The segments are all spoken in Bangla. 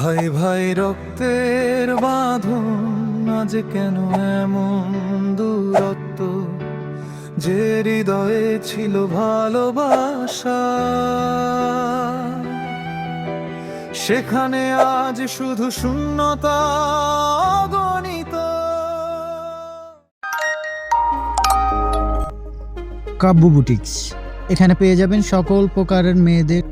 ভাই ভাই রক্তের বাঁধন আজ কেন এমন দূরত্ব? যে হৃদয়ে ছিল ভালোবাসা, সেখানে আজ শুধু শূন্যতা গণিত কাব্য বুটিক্স। এখানে পেয়ে যাবেন সকল প্রকারের মেয়েদের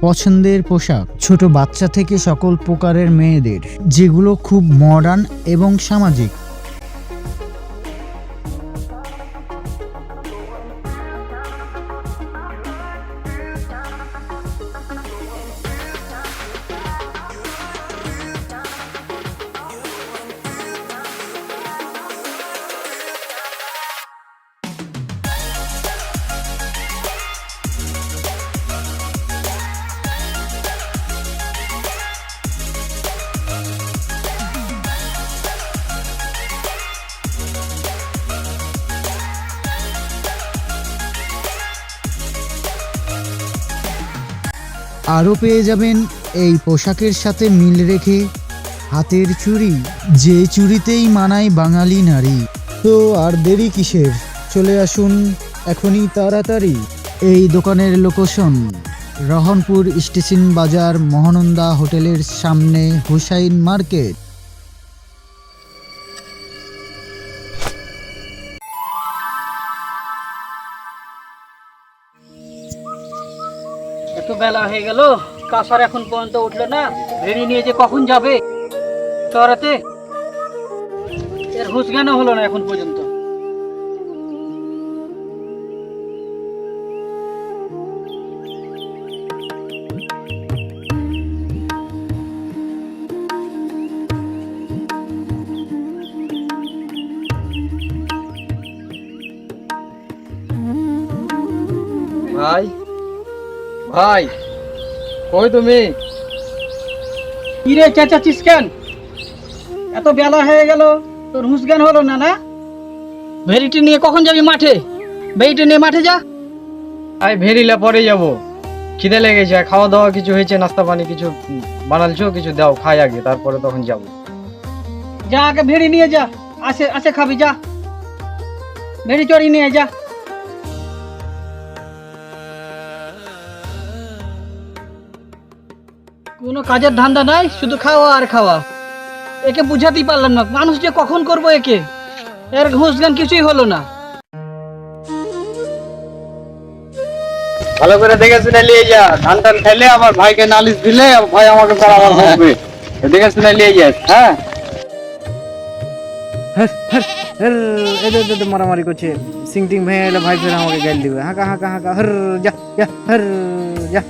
পছন্দের পোশাক ছোট বাচ্চা থেকে সকল প্রকারের মেয়েদের যেগুলো খুব মডার্ন এবং সামাজিক। আরও পেয়ে যাবেন এই পোশাকের সাথে মিল রেখে হাতের চুড়ি, যে চুড়িতেই মানায় বাঙালি নারী। তো আর দেরি কিসের? চলে আসুন এখনই তাড়াতাড়ি এই দোকানের লোকেশন। রহনপুর স্টেশন বাজার মহানন্দা হোটেলের সামনে হুসাইন মার্কেট। বেলা হয়ে গেল। কাসার এখন পর্যন্ত উঠল না। ভেড়ি নিয়ে যে কখন যাবে? চড়াতে? এর হুশ জ্ঞানও হলো না এখন পর্যন্ত? ভাই কই তুমি? কি রে চেঁচাচ্ছিস কেন? এত বেলা হয়ে গেল তোর হুশ জ্ঞান হলো না না? ভেরিটি নিয়ে কখন যাবি মাঠে? ভেরিটি নিয়ে মাঠে যা। আই ভেরিলা পরে যাব। খিদে লেগেছে খাওয়া দাওয়া কিছু হয়েছে নাস্তা পানি কিছু বানালছো কিছু দাও খাই আগে তারপরে তখন যাব। যা আগে ভেড়ি নিয়ে যা আসে আসে খাবি যা। ভেড়ি চড়ি নিয়ে যা। কোনো কাজের ধান্দা নাই শুধু খাওয়া আর খাওয়া। একে বুঝাতেই পারলাম না মানুষ যে কখন করব একে? এর ঘুষ জ্ঞান কিছুই হলো না। ভালো করে দেখে শুনে নিয়ে যা ধান টান খাইলে আমার ভাইকে নালিশ দিলে ভাই আমাকে তার আমার হবে দেখে শুনে নিয়ে যাস হ্যাঁ? এদের মারামারি করছে। সিং টিং ভেঙে এলে ভাই ফের আমাকে গাল দিবে। হাঁকা হাঁকা হাঁকা হর যা যা হর যা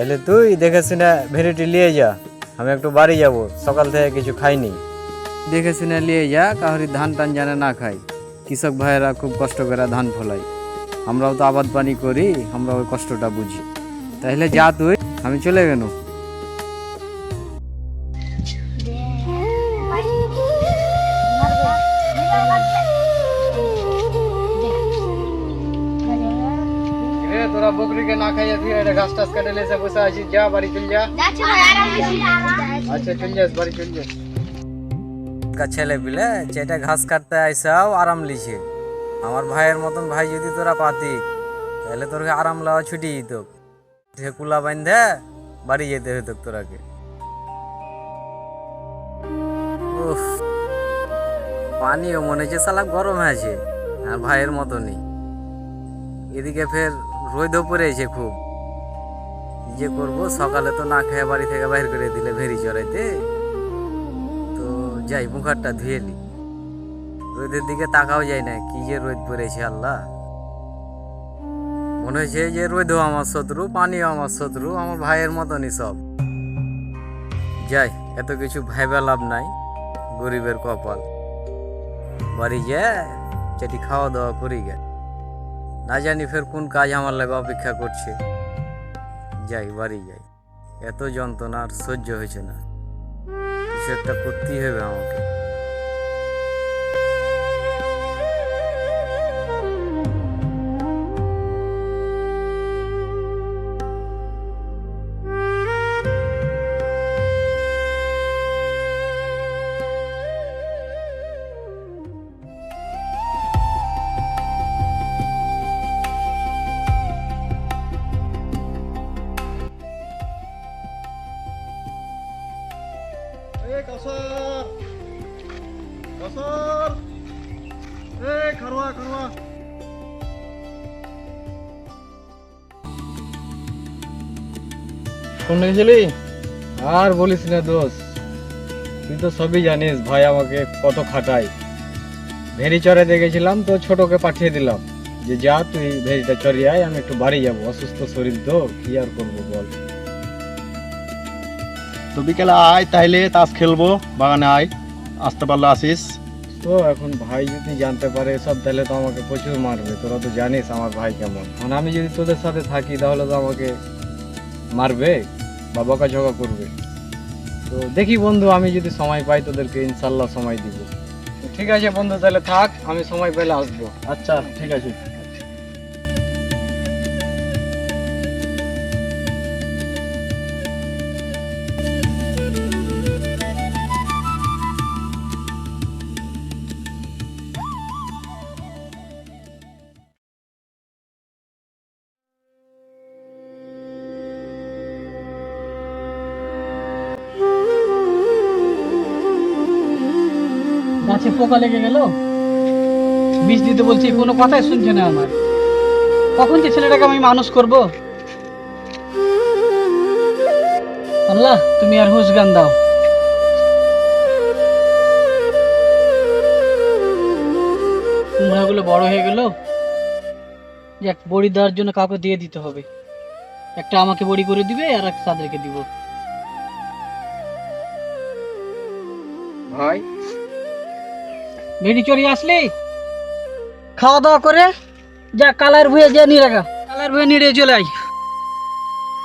তাহলে তুই দেখে শুনে ভেরিটি নিয়ে যা, আমি একটু বাড়ি যাব, সকাল থেকে কিছু খাইনি। দেখে শুনে নিয়ে যা, কাহরি ধান টান জানে না খাই কৃষক ভাইয়েরা খুব কষ্ট করে ধান ফলাই আমরাও তো আবাদ পানি করি আমরা ওই কষ্টটা বুঝি। তাহলে যা তুই, আমি চলে গেল টাস কেটে লেসে বসে আছিস যা বাড়ি চল যা। আচ্ছা চল যাস বাড়ি চল যাস। ছেলে পিলে যেটা ঘাস কাটতে আইসাও আরাম লিছে। আমার ভাইয়ের মতন ভাই যদি তোরা পাতি তাহলে তোরকে আরাম লওয়া ছুটি দিত। ঠেকুলা বান্ধে বাড়ি যেতে হতো তোরাকে। উফ পানিও মনে হচ্ছে সালা গরম আছে আর ভাইয়ের মতনই। এদিকে ফের রোদও পড়েছে খুব। যে করব, সকালে তো না খেয়ে বাড়ি থেকে বাইর করে দিলে ভেরি চড়াইতে। তো যাই, মুখারটা ধুয়ে নি। রোদের দিকে তাকাও যায় না, কি যে রোদ পড়েছে আল্লাহ। মনে হয়েছে যে রোদও আমার শত্রু, পানিও আমার শত্রু, আমার ভাইয়ের মতনই সব। যাই, এত কিছু ভাইবা লাভ নাই, গরিবের কপাল। বাড়ি যায় যেটি খাওয়া দাওয়া করি গে। না জানি ফের কোন কাজ আমার লাগে অপেক্ষা করছে। যাই বাড়ি যাই। এত যন্ত্রণা আর সহ্য হয়েছে না। কিছু একটা করতেই হবে আমাকে। শুনে গেছিলি? আর বলিস না দোষ। তুই তো সবই জানিস ভাই আমাকে কত খাটায়। ভেড়ি চড়ে দেখেছিলাম তো ছোটকে পাঠিয়ে দিলাম। যে যা তুই ভেড়িটা চড়িয়ে আয় আমি একটু বাড়ি যাব। অসুস্থ শরীর তো কি আর করব বল? তো বিকেলে আয় তাইলে তাস খেলব বাগানে আয়। আসতে পারলে আসিস। তো এখন ভাই যদি জানতে পারে সব তাহলে তো আমাকে প্রচুর মারবে। তোরা তো জানিস আমার ভাই কেমন। এখন আমি যদি তোদের সাথে থাকি তাহলে তো আমাকে মারবে? বা বকাঝকা করবে। তো দেখি বন্ধু, আমি যদি সময় পাই তোদেরকে ইনশাল্লাহ সময় দিব। ঠিক আছে বন্ধু, তাহলে থাক, আমি সময় পেলে আসব। আচ্ছা ঠিক আছে। গাছে পোকা লেগে গেল? বিষ দিতে বলছি, কোনো কথাই শুনছে না আমার। কখন যে ছেলেটাকে আমি মানুষ করব? আল্লাহ, তুমি আর হুশ গান দাও। কুমড়াগুলো বড় হয়ে গেল। যে এক বড়ি দেওয়ার জন্য কাউকে দিয়ে দিতে হবে। একটা আমাকে বড়ি করে দিবে, আর একটা তাদেরকে দিব। ভাই ভেড়ি চড়ি আসলি? খাওয়া দাওয়া করে যা কালার ভুয়ে যে নিয়ে রাখা। কালার ভুয়ে নিয়ে চলে আই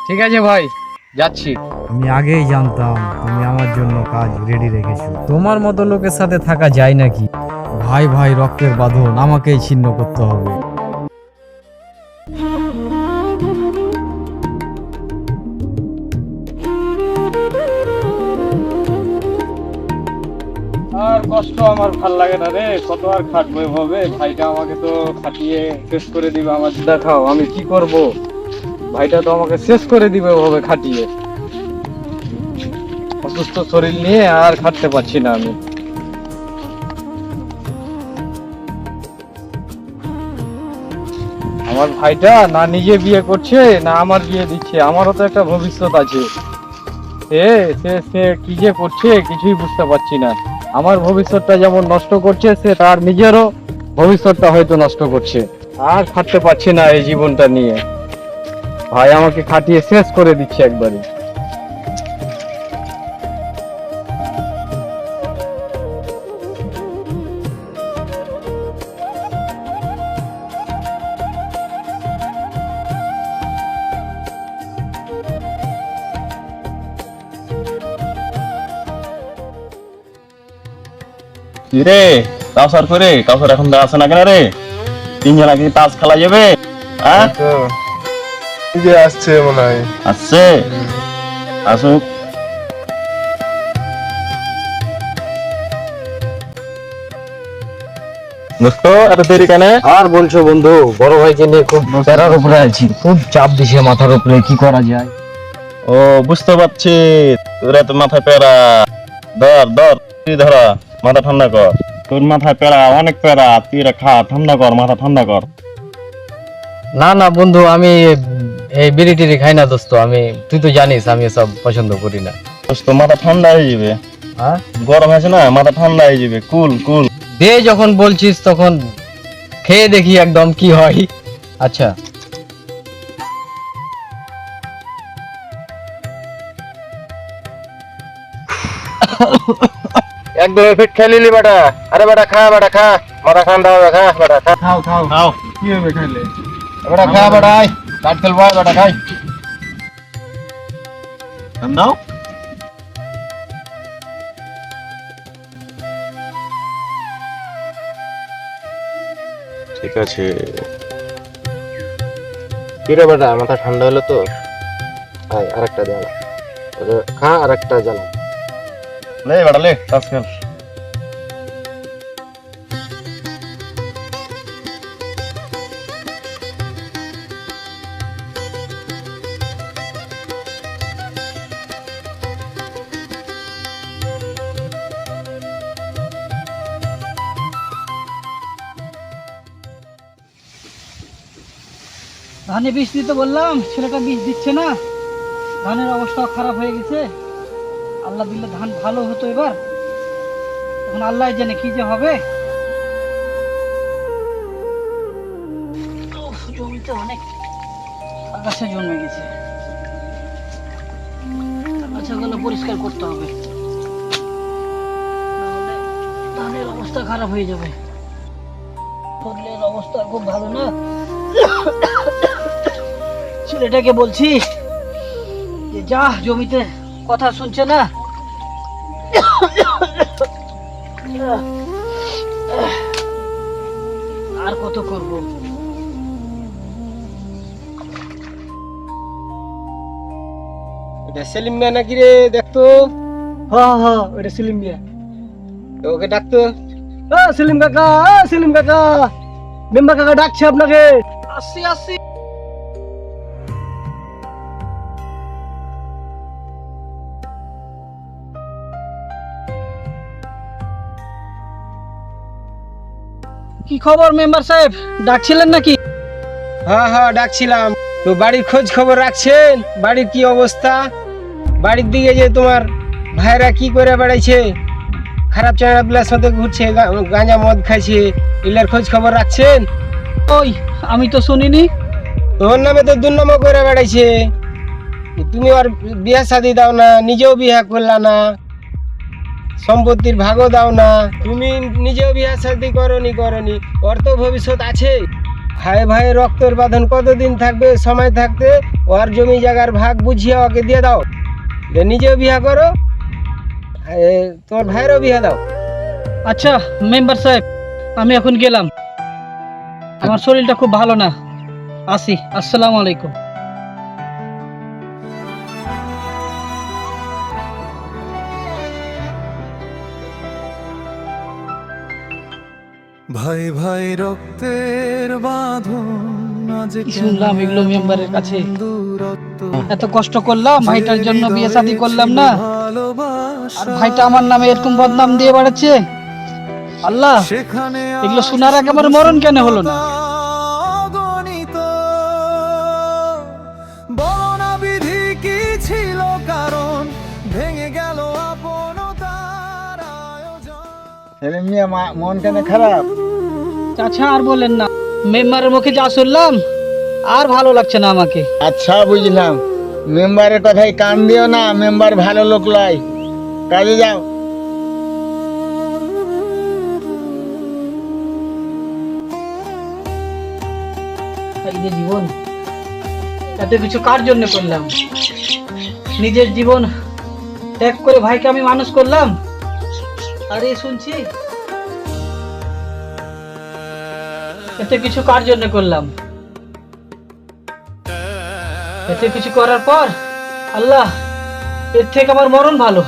ঠিক আছে ভাই যাচ্ছি। আমি আগেই জানতাম তুমি আমার জন্য কাজ রেডি রেখেছো। তোমার মতো লোকের সাথে থাকা যায় নাকি? ভাই ভাই রক্তের বাঁধন আমাকেই ছিন্ন করতে হবে। কষ্ট আমার ভালো লাগে না রে, কত আর খাটবো এভাবে? ভাইটা আমাকে তো খাটিয়ে শেষ করে দিবে আমার দেখাও, আমি কি করব? ভাইটা তো আমাকে শেষ করে দিবে এভাবে খাটিয়ে। অসুস্থ শরীর নিয়ে আর খাটতে পারছি না আমি। আমার ভাইটা না নিজে বিয়ে করছে, না আমার বিয়ে দিচ্ছে, আমারও তো একটা ভবিষ্যৎ আছে। সে সে সে কি যে করছে কিছুই বুঝতে পারছি না। আমার ভবিষ্যৎটা যেমন নষ্ট করছে, সে তার নিজেরও ভবিষ্যৎটা হয়তো নষ্ট করছে। আর খাটতে পারছি না এই জীবনটা নিয়ে। ভাই, আমাকে খাটিয়ে শেষ করে দিচ্ছে একবারে। রে? কাউসার করে? কাউসার এখন না কেন রে? তিনজন আগে তাস খেলা যাবে হ্যাঁ আসছে মনে হয়। আসছে? আসুক। দোস্ত এত দেরি কেন? আর বলছো বন্ধু বড় ভাইকে নিয়ে খুব প্যারার উপরে আছি। খুব চাপ দিছে মাথার উপরে কি করা যায়? ও বুঝতে পারছি। তোর তো মাথায় প্যারা। ধর ধর তুই ধরা। মাথা ঠান্ডা কর। তোর মাথায় পেরা অনেক পেরা তুই এটা খা ঠান্ডা কর মাথা ঠান্ডা কর। না না বন্ধু আমি এই বিড়ি টিড়ি খাই না দোস্ত আমি তুই তো জানিস আমি সব পছন্দ করি না। দোস্ত মাথা ঠান্ডা হয়ে যাবে। হ্যাঁ? গরম আছে না মাথা ঠান্ডা হয়ে যাবে কুল কুল। দে যখন বলছিস তখন খেয়ে দেখি একদম কি হয়। আচ্ছা। একদম এফেক্ট খেলিলি বেটা। আরে বেটা খা বেটা খা। মাথা ঠান্ডা হবে খা বেটা খা। খাও খাও। খাও। কি হবে খাইলে? বেটা খা বেটা আয়। কাট খেলব আয় বেটা খাই। ঠান্ডাও ঠিক আছে। কি রে বেটা মাথা ঠান্ডা হলো তো? আয় আরেকটা জ্বালা। খা আরেকটা জ্বালা। লে বেটা লে তাস খেল ধানে বিষ দিতে বললাম, ছেলেটা বিষ দিচ্ছে না। ধানের অবস্থা খারাপ হয়ে গেছে। আল্লাহ দিলে ধান ভালো হতো এবার। এখন আল্লাহ জানে কি যে হবে। জমিতে জন্মে গেছে। আগাছাগুলো পরিষ্কার করতে হবে। ধানের অবস্থা খারাপ হয়ে যাবে। ফসলের অবস্থা খুব ভালো না। ছেলেটাকে বলছি যে যা জমিতে কথা শুনছে না? আর কত করব? এটা সেলিম মিয়া নাকি রে দেখতো হ্যাঁ হ্যাঁ ওটা সেলিম মিয়া। ওকে ডাকতো সেলিম কাকা সেলিম কাকা। মেম্বার কাকা ডাকছে আপনাকে। আসছি আসছি। খবর মেম্বার সাহেব? ডাকছিলেন নাকি? হ্যাঁ হ্যাঁ ডাকছিলাম। তো বাড়ির খোঁজ খবর রাখছেন? বাড়ির কি অবস্থা? বাড়ির দিকে যে তোমার ভাইরা কি করে বেড়াইছে? খারাপ চাঁড়াগুলার সাথে ঘুরছে গাঁজা মদ খাইছে এগুলার খোঁজ খবর রাখছেন? ওই আমি তো শুনিনি। তোর নামে তো দুর্নামও করে বেড়াইছে। তুমি আর বিয়া শাদি দাও না নিজেও বিয়া করলা না। সম্পত্তির ভাগও দাও না। তুমি নিজেও বিয়া শাদি করনি করনি, ওর তো ভবিষ্যৎ আছে। ভাই ভাই, রক্তের বাঁধন কতদিন থাকবে, সময় থাকতে ওর জমি জায়গার ভাগ বুঝিয়ে ওকে দিয়ে দাও। নিজেও বিয়া করো তোমার ভাইয়েরও বিয়া দাও। আচ্ছা মেম্বার সাহেব, আমি এখন গেলাম। আমার শরীরটা খুব ভালো না। আসি, আসসালামু আলাইকুম। ভাই ভাই রক্তের বাঁধন আজ কি শুনলাম এগুলো মেম্বারের কাছে? দূরত্ব? এত কষ্ট করলাম ভাইটার জন্য বিয়ে শাদি করলাম না। আর ভাইটা আমার নামে এরকম বদনাম দিয়ে বেড়াচ্ছে। আল্লাহ সেখানে এগুলো শোনার আগে আমার মরণ কেন হলো না? ছিল কারণ? ভেঙে গেল আপনতার আয়োজন। সেলিম মিয়া মন কেন খারাপ? চাচা আর বলেন না মেম্বারের মুখে যা শুনলাম আর ভালো লাগছে না আমাকে। আচ্ছা বুঝলাম। মেম্বারের কথাই কান দিও না মেম্বার ভালো লোক লয়। কাজে যাও। এই যে জীবন এত কিছু কার জন্য করলাম? নিজের জীবন ত্যাগ করে ভাইকে আমি মানুষ করলাম? আরে শুনছি। এত কিছু কার জন্য করলাম? এত কিছু করার পর, আল্লাহ, এর থেকে আমার মরণ ভালো।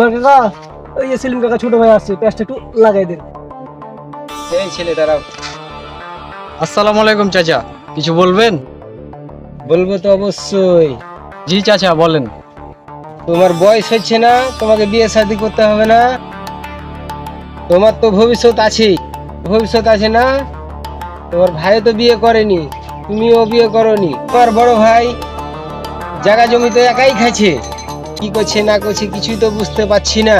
কাকা, ওই সেলিম কাকা ছোট ভাই আসছে প্যাচটা একটু লাগাই দেন। এই ছেলে দাঁড়াও। আসসালামু আলাইকুম চাচা। কিছু বলবেন? বলব তো অবশ্যই। জি চাচা বলেন। তোমার বয়স হচ্ছে না তোমাকে বিয়ে শাদি করতে হবে না। তোমার তো ভবিষ্যৎ আছে ভবিষ্যৎ আছে না। তোমার ভাই তো বিয়ে করেনি তুমিও বিয়ে করনি। তোমার বড় ভাই জায়গা জমি তো একাই খাইছে। কি করছে না করছে কিছুই তো বুঝতে পারছি না।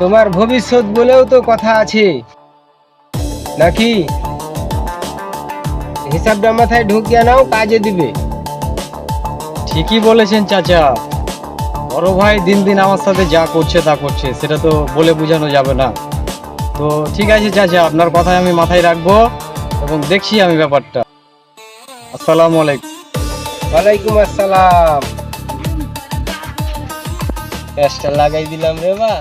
তোমার ভবিষ্যৎ বলেও তো কথা আছে। নাকি? হিসাবটা মাথায় ঢুকিয়ে নাও কাজে দিবে। ঠিকই বলেছেন চাচা। বড় ভাই দিন দিন আমার সাথে যা করছে তা করছে সেটা তো বলে বোঝানো যাবে না। তো ঠিক আছে চাচা আপনার কথাই আমি মাথায় রাখব এবং দেখছি আমি ব্যাপারটা। আসসালামু আলাইকুম। ওয়ালাইকুম আসসালাম। লাগাই দিলাম রে বা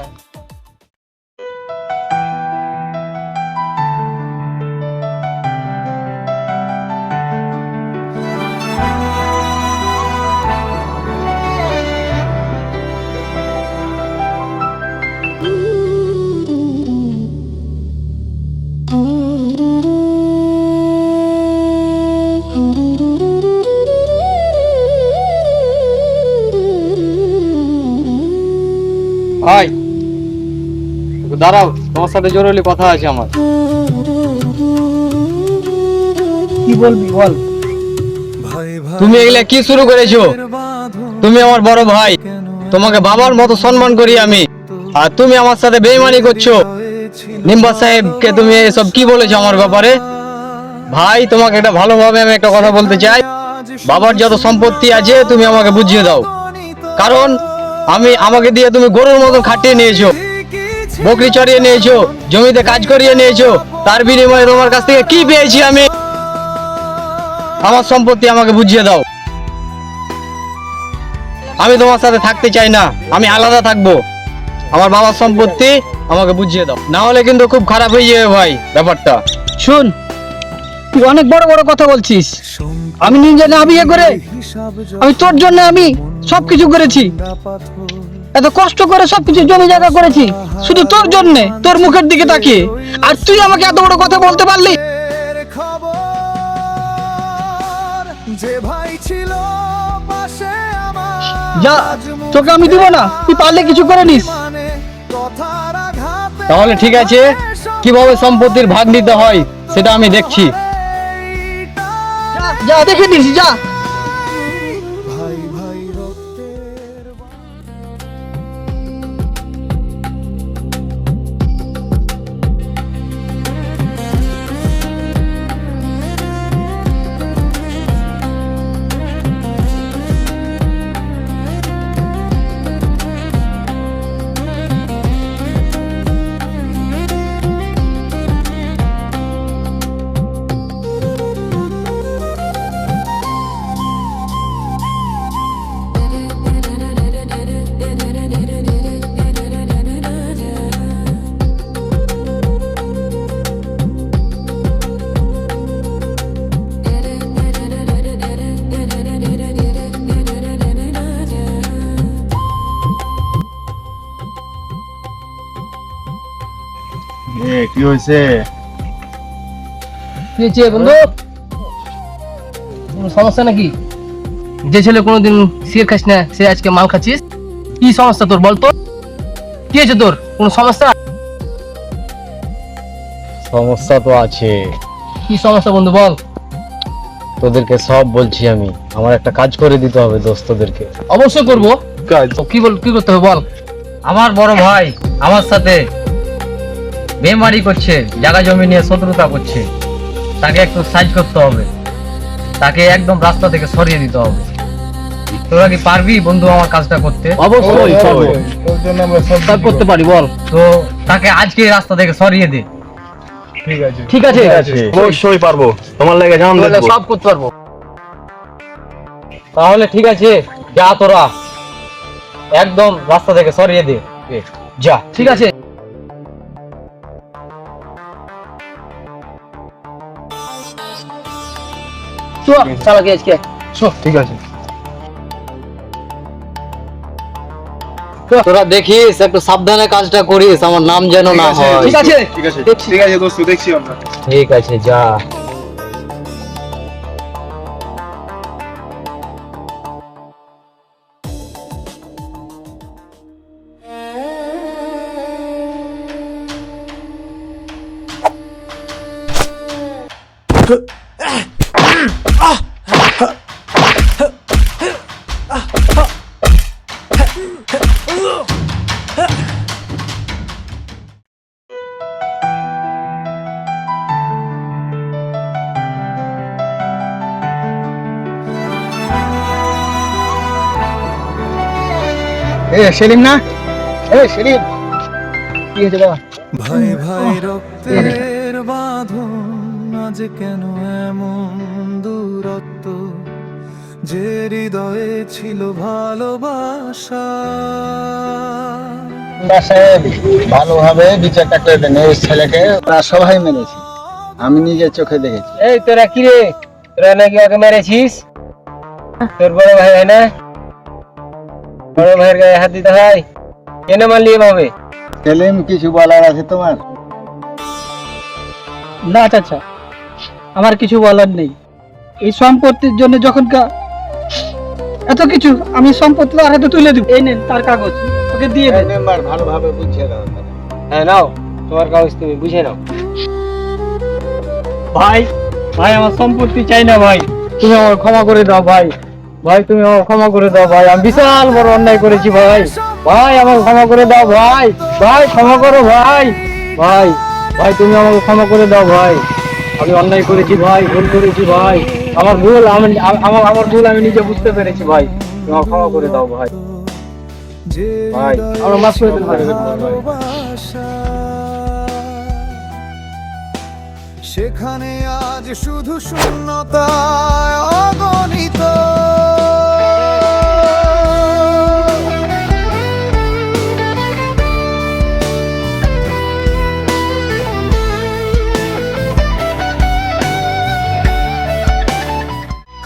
দাঁড়াও তোমার সাথে জরুরি কথা আছে আমার। কি বলবি বল। ভাই ভাই তুমি এগুলা কি শুরু করেছ? তুমি আমার বড় ভাই তোমাকে বাবার মতো সম্মান করি আমি। আর তুমি আমার সাথে বেইমানি করছ। নিম্বা সাহেবকে তুমি এসব কি বলেছ আমার ব্যাপারে? ভাই তোমাকে একটা ভালোভাবে আমি একটা কথা বলতে চাই। বাবার যত সম্পত্তি আছে তুমি আমাকে বুঝিয়ে দাও। কারণ আমি আমাকে দিয়ে তুমি গরুর মতো খাটিয়ে নিয়েছো, বকরি চড়িয়ে নিয়েছো, জমিতে কাজ করিয়ে নিয়েছো, তার বিনিময়ে তোমার কাছ থেকে কি পেয়েছি আমি? আমার সম্পত্তি আমাকে বুঝিয়ে দাও। আমি তোমার সাথে থাকতে চাই না, আমি আলাদা থাকব। আমার বাবার সম্পত্তি আমাকে বুঝিয়ে দাও। না হলে কিন্তু খুব খারাপ হয়ে যাবে ভাই, ব্যাপারটা। শুন তুই অনেক বড় বড় কথা বলছিস। আমি নিজে না বিয়ে করে আমি তোর জন্য আমি সবকিছু করেছি। এত কষ্ট করে সবকিছু জমি জায়গা করেছি শুধু তোর জন্য তোর মুখের দিকে তাকিয়ে। আর তুই আমাকে এত বড় কথা বলতে পারলি? যে ভাই ছিল পাশে আমার যা তোকে আমি দিব না তুই পারলে কিছু করে নিস। মানে তাহলে ঠিক আছে কীভাবে সম্পত্তির ভাগ নিতে হয় সেটা আমি দেখছি। যা, যা দেখে নিস যা হয়েছে কি হয়েছে বন্ধু? কোনো সমস্যা নাকি? যে ছেলে কোনোদিন সিগারেট খাস না সে আজকে মাল খাচ্ছিস? কি সমস্যা তোর বল তো। কি হয়েছে তোর? কোনো সমস্যা? সমস্যা তো আছে। কি সমস্যা বন্ধু বল। তোদেরকে সব বলছি আমি। আমার একটা কাজ করে দিতে হবে দোস্তদেরকে। অবশ্যই করব। কাজ? কি বল কি করতে হবে বল। আমার বড় ভাই আমার সাথে। বেমারি করছে জায়গা জমি নিয়ে শত্রুতা করছে। তাকে একটু সাইজ করতে হবে। তাকে একদম রাস্তা থেকে সরিয়ে দিতে হবে। তোরা কি পারবি বন্ধু আমার কাজটা করতে? অবশ্যই সব করতে পারি বল। তো তাকে আজকে রাস্তা থেকে সরিয়ে দে। ঠিক আছে। ঠিক আছে। অবশ্যই পারব। তোমার লাগে জান তাহলে সব করতে পারব। তাহলে ঠিক আছে যা তোরা। একদম রাস্তা থেকে সরিয়ে দে। যা। ঠিক আছে। তো চালাকি আজকে? ঠিক আছে। তোরা দেখিস একটু সাবধানে কাজটা করিস আমার নাম যেন না হয়। ঠিক আছে। ঠিক আছে ঠিক আছে দোস্ত দেখছি আমরা। ঠিক আছে যা। এ সেলিম না? এ সেলিম। কি হয়েছে বাবা? ভাই ভাই রক্তের বাঁধন আজ কেন এমন? যে হৃদয়ে ছিল ভালোবাসা। ভালোভাবে বিচারটা করে দেন এই ছেলেকে। ওরা সবাই মেরেছে। আমি নিজের চোখে দেখেছি। এই তোরা কি রে? তোরা নাকি ওকে মেরেছিস? তোর বড় ভাই হয় না? বড় ভাইয়ের গায়ে হাত দিতে হয়? কেন মারলি এভাবে? সেলিম কিছু বলার আছে তোমার? না চাচা আমার কিছু বলার নেই। এই সম্পত্তির জন্য যখন কা- এত কিছু, আমি সম্পত্তি তার হাতে তুলে দিব। এই নেন তার কাগজ, ওকে দিয়ে দেন। মেম্বার ভালোভাবে বুঝিয়ে দাও হ্যাঁ নাও, তোমার কাগজ তুমি বুঝে নাও। ভাই ভাই, আমার সম্পত্তি চাই না, ভাই। তুমি আমার ক্ষমা করে দাও, ভাই। ভাই, তুমি আমার ক্ষমা করে দাও, ভাই। আমি বিশাল বড় অন্যায় করেছি, ভাই। ভাই, আমাকে ক্ষমা করে দাও, ভাই। ভাই, ক্ষমা করো, ভাই। ভাই ভাই, তুমি আমাকে ক্ষমা করে দাও, ভাই। আমি অন্যায় করেছি, ভাই। ভুল করেছি, ভাই। আমার ভুল, আমি আমার আমার ভুল আমি নিজে বুঝতে পেরেছি, ভাই। তোমার ক্ষমা করে দাও, ভাই। ভাই, আমরা মাফ করে দিন ভাই। সেখানে আজ শুধু শূন্যতা অগণিত।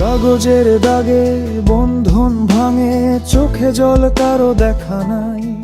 কাগজের দাগে বন্ধন ভাঙে চোখে জল কারও দেখা নাই।